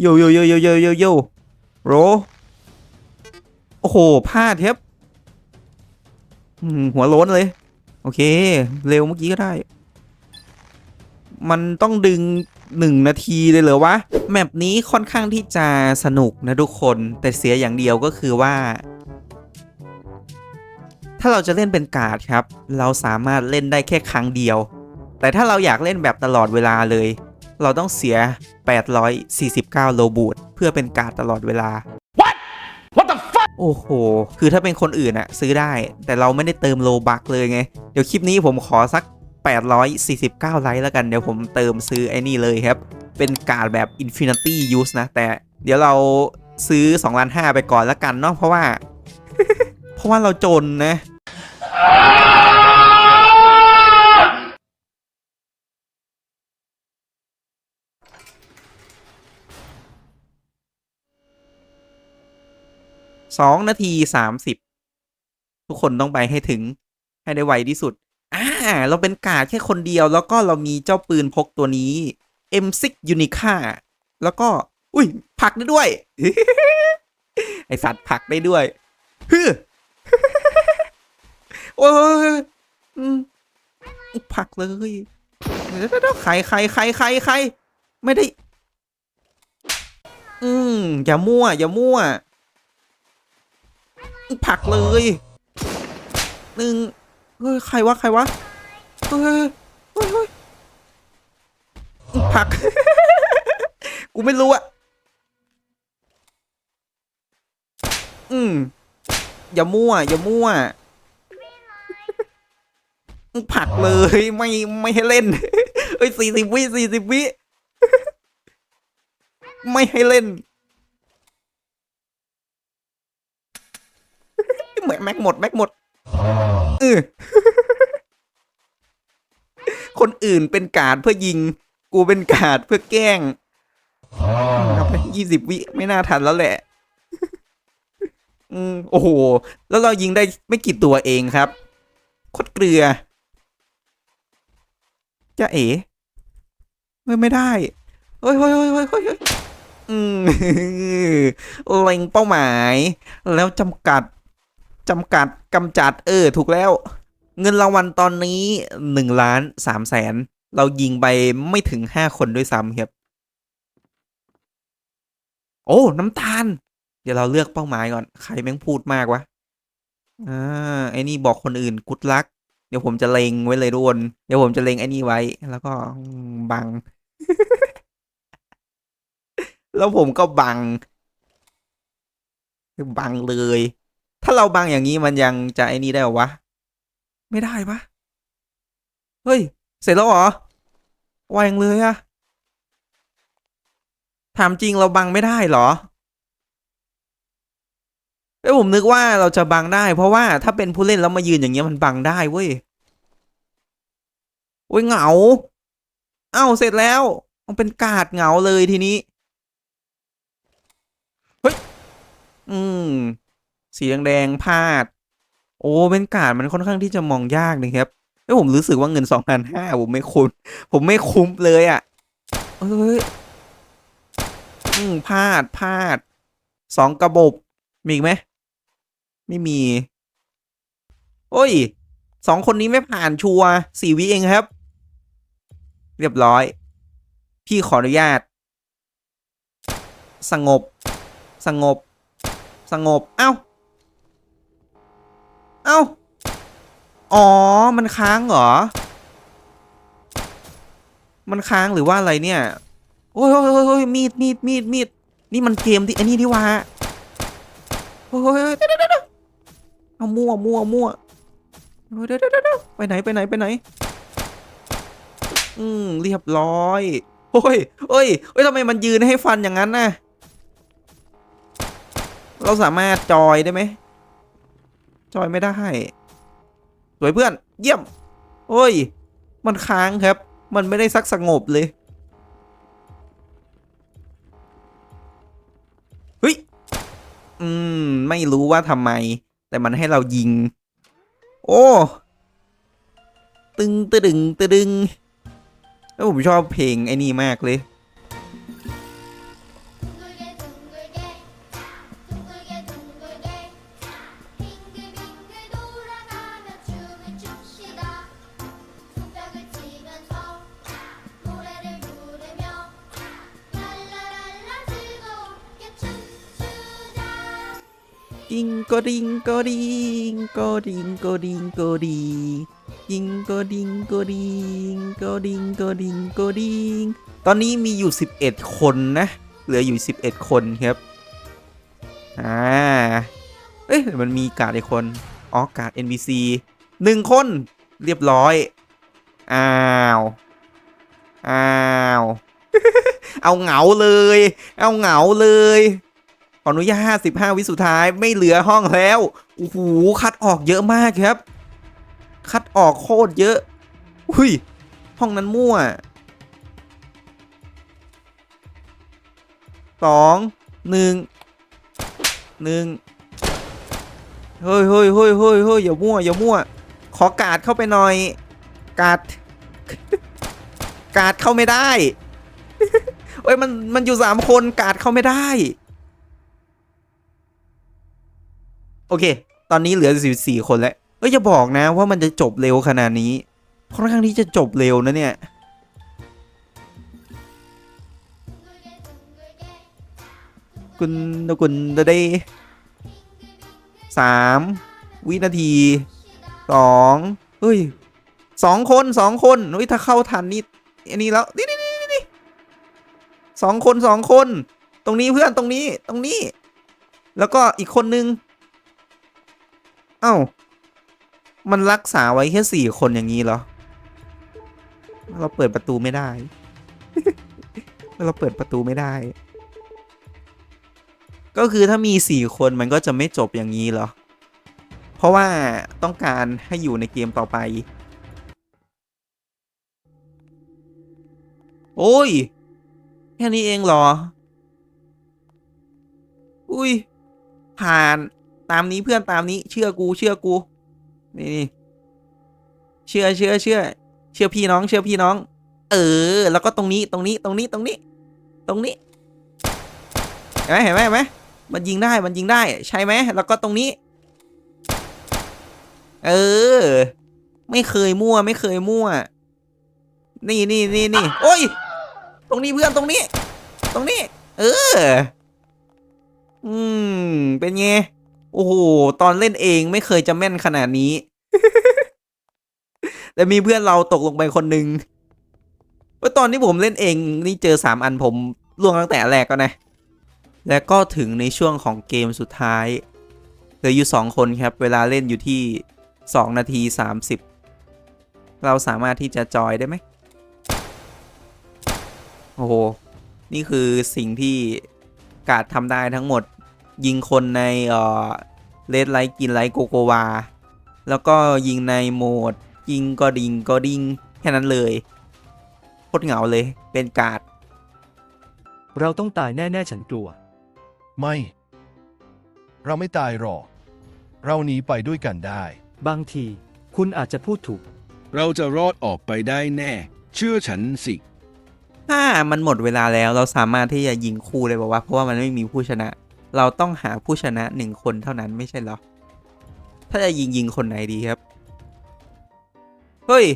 โยโยโยโยโยโยโยโรโอ้โหพลาดครับหัวโล้นเลย โอเค เร็วเมื่อกี้ก็ได้ มันต้องดึงหนึ่งนาทีเลยเหรอวะ แมปนี้ค่อนข้างที่จะสนุกนะทุกคนแต่เสียอย่างเดียวก็คือว่า ถ้าเราจะเล่นเป็นการ์ดครับ เราสามารถเล่นได้แค่ครั้งเดียว แต่ถ้าเราอยากเล่นแบบตลอดเวลาเลย เราต้องเสีย 849 โลบูทเพื่อเป็นการ์ดตลอดเวลา What the fuck โอ้โห คือถ้าเป็นคนอื่นอะซื้อได้ แต่เราไม่ได้เติมโลบักเลยไง เดี๋ยวคลิปนี้ผมขอสัก 849 ไลค์แล้วกัน เดี๋ยวผมเติมซื้อไอ้นี่เลยครับ เป็นการ์ดแบบ Infinity Use นะ แต่เดี๋ยวเราซื้อ2ล้าน5ไปก่อนแล้วกันเนาะ เพราะว่า เพราะว่าเราจนนะ สองนาทีสามสิบทุกคนต้องไปให้ถึงให้ได้ไวที่สุด อ่า เราเป็นกาดแค่คนเดียว แล้วก็เรามีเจ้าปืนพกตัวนี้ M6 Unica แล้วก็ อุ้ยผักได้ด้วย ไอสัตว์ผักได้ด้วยฮึโอ้ยผักเลยใครใครใครใครใครไม่ได้ อืมอย่ามั่ว อย่ามั่ว ผักเลยหนึ่งเฮ้ยใครวะใครวะเฮ้ยเฮ้ยเฮ้ยผัก กูไม่รู้อะอืมอย่ามั่ว อย่ามั่วผักเลยไม่ไม่ให้เล่น เอ้ยสี่สิบวิสี่สิบวิ ไม่ให้เล่น แม็กแม็กหมดแม็กหมดเออคนอื่นเป็นการ์ดเพื่อยิง กูเป็นการ์ดเพื่อแกล้งเอาไปยี่สิบวิไม่น่าทันแล้วแหละ อืมโอ้โห แล้วเรายิงได้ไม่กี่ตัวเองครับโคตรเกลือจะเอ๋เฮ้ยไม่ได้เฮ้ยเฮ้ยเฮ้ยเฮ้ยเฮ้ยเฮ้ยอืมเล็งเป้าหมาย แล้วจำกัด จำกัดกำจัดเออ ถูกแล้ว เงินรางวัลตอนนี้หนึ่งล้านสามแสนเรายิงไปไม่ถึงห้าคนด้วยซ้ำครับ โอ้ น้ำตาล เดี๋ยวเราเลือกเป้าหมายก่อน ใครแม่งพูดมากวะ อ่า ไอ้นี่บอกคนอื่นกุดลัก เดี๋ยวผมจะเลงไว้เลยทุกคนเดี๋ยวผมจะเลงไอ้นี่ไว้ แล้วก็บัง แล้วผมก็บัง บังเลย ถ้าเราบังอย่างนี้มันยังจะไอ้นี่ได้หรอวะ ไม่ได้ปะเฮ้ย เสร็จแล้วเหรอวยังเลยอะถามจริงเราบังไม่ได้เหรอเอ้ผมนึกว่าเราจะบังได้ เพราะว่าถ้าเป็นผู้เล่นแล้วมายืนอย่างเงี้ยมันบังได้เว้ยโอ้ยเหงา เอ้าเสร็จแล้ว มันเป็นกาดเหงาเลยทีนี้ เฮ้ย อืม สีแดงๆพาด โอ้เป็นการดมันค่อนข้างที่จะมองยากนะครับแล้วผมรู้สึกว่าเงินสองพันห้าผมไม่คุ้มผมไม่คุ้มเลยอะ่ะเอ้ยอืมพลาดพลาดสองกระบบมีอีกไหมไม่มี โอ้ยสองคนนี้ไม่ผ่านชัวสี่วิเองครับ เรียบร้อย พี่ขออนุญาต สงบ สงบ สงบ เอ้า เอ้า อ๋อ มันค้างเหรอ มันค้างหรือว่าอะไรเนี่ย โอ้ยโอ้ยโอ้ยมีดมีดมีดมีด นี่มันเกมที่อันนี้ที่ว่าโอ้ยโอ้ยเดี๋ยวเดี๋ยวเอามั่วมั่วมั่วเดี๋ยวเดี๋ยวเดี๋ยวไปไหนไปไหนไปไหน อืมเรียบร้อย โอ้ยโอ้ยโอ้ยทำไมมันยืนให้ฟันอย่างนั้นน่ะ เราสามารถจอยได้ไหม จอยไม่ได้ สวยเพื่อน เยี่ยม โอ้ย มันค้างครับ มันไม่ได้สักสงบเลยเฮ้ยอืม ไม่รู้ว่าทำไม แต่มันให้เรายิง โอ้ ตึงตึดึงตึดึงแล้วผมชอบเพลงไอ้นี่มากเลย ยิงโกดิงโกดิงโกดิงโกดิงโกดิงยิงโกดิงโกดิงโกดิงโกดิงกดิงตอนนี้มีอยู่ 11 คนนะ เหลืออยู่ 11 คนครับอ่าเอ้ยมันมีการ์ดอีกคนอ๋อการ์ด NPC หนึ่งคนเรียบร้อย อ้าว อ้าว เอาเหงาเลย เอาเหงาเลย ออนุญาต15วิสุดท้ายไม่เหลือห้องแล้วโอ้โหคัดออกเยอะมากครับ คัดออกโคตรเยอะอุ้ยห้องนั้นมั่วสองหนึ่งหนึ่งเฮ้ยเฮ้ยเฮ้ยเฮ้ยเฮ้ยอย่ามั่วอย่ามั่ว ขอกาดเข้าไปหน่อย กาด กาดเข้าไม่ได้เอ้ยมันมันอยู่สามคนกาดเข้าไม่ได้ โอเค ตอนนี้เหลือสิบสี่คนแล้วเอ้ยจะบอกนะว่ามันจะจบเร็วขนาดนี้ค่อนข้างที่จะจบเร็วนะเนี่ยคุณคุณได้สามวินาทีสองเฮ้ยสองคนสองคนเฮ้ยถ้าเข้าทันนี่อันนี้แล้วนี่นี่นี่นี่สองคนสองคน ตรงนี้เพื่อนตรงนี้ตรงนี้ แล้วก็อีกคนนึง เอ้า มันรักษาไว้แค่สี่คนอย่างนี้เหรอ เราเปิดประตูไม่ได้ เราเปิดประตูไม่ได้ ก็คือถ้ามีสี่คนมันก็จะไม่จบอย่างนี้เหรอ เพราะว่าต้องการให้อยู่ในเกมต่อไป โอ้ย แค่นี้เองเหรอ อุ้ยผ่าน ตามนี้เพื่อนตามนี้ เชื่อกู เชื่อกู นี่นี่เชื่อเชื่อเชื่อ เชื่อพี่น้อง เชื่อพี่น้อง เออ แล้วก็ตรงนี้ตรงนี้ตรงนี้ตรงนี้ ตรงนี้ เห็นไหมเห็นไหมเห็นไหมมันยิงได้มันยิงได้ ใช่ไหมแล้วก็ตรงนี้ เออ ไม่เคยมั่ว ไม่เคยมั่ว นี่นี่นี่นี่โอ้ย ตรงนี้เพื่อนตรงนี้ ตรงนี้ เออ อืม เป็นไง โอ้โห ตอนเล่นเองไม่เคยจะแม่นขนาดนี้ แต่มีเพื่อนเราตกลงไปคนหนึ่งว่าตอนที่ผมเล่นเองนี่เจอสามอันผมล่วงตั้งแต่แรกก็นะ และก็ถึงในช่วงของเกมสุดท้ายเหลืออยู่สองคนครับ เวลาเล่นอยู่ที่สองนาทีสามสิบเราสามารถที่จะจอยได้ไหมโอ้โห นี่คือสิ่งที่กาดทำได้ทั้งหมด ยิงคนในเอ่อเลดไลท์กินไลท์โกโกวา แล้วก็ยิงในโหมด ยิงก็ดิงก็ดิงแค่นั้นเลยโคตรเหงาเลยเป็นกาดเราต้องตายแน่ ๆ ฉันกลัว ไม่ เราไม่ตายหรอก เราหนีไปด้วยกันได้ บางที คุณอาจจะพูดถูก เราจะรอดออกไปได้แน่ เชื่อฉันสิ ถ้ามันหมดเวลาแล้วเราสามารถที่จะยิงคู่เลยบอกว่า เพราะว่ามันไม่มีผู้ชนะ เราต้องหาผู้ชนะหนึ่งคนเท่านั้นไม่ใช่เหรอ ถ้าจะยิงยิงคนไหนดีครับ เฮ้ย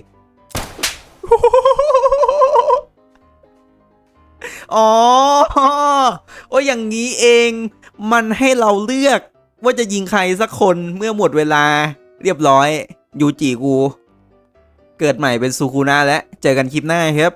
อ๋อ โอ้ยอย่างนี้เอง มันให้เราเลือกว่าจะยิงใครสักคนเมื่อหมดเวลาเรียบร้อย ยูจิกู เกิดใหม่เป็นซูคูนะแล้ว เจอกันคลิปหน้าครับ